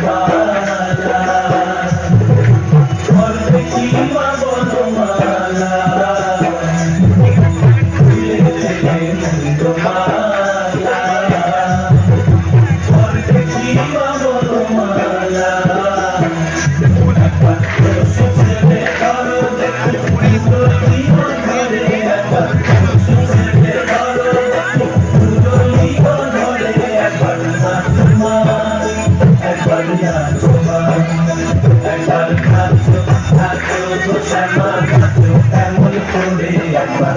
God. একবার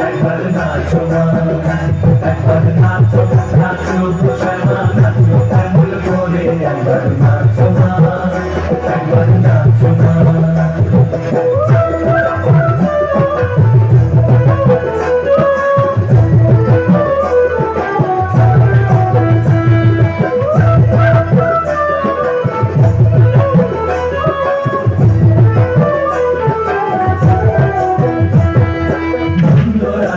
একবার মামা বলে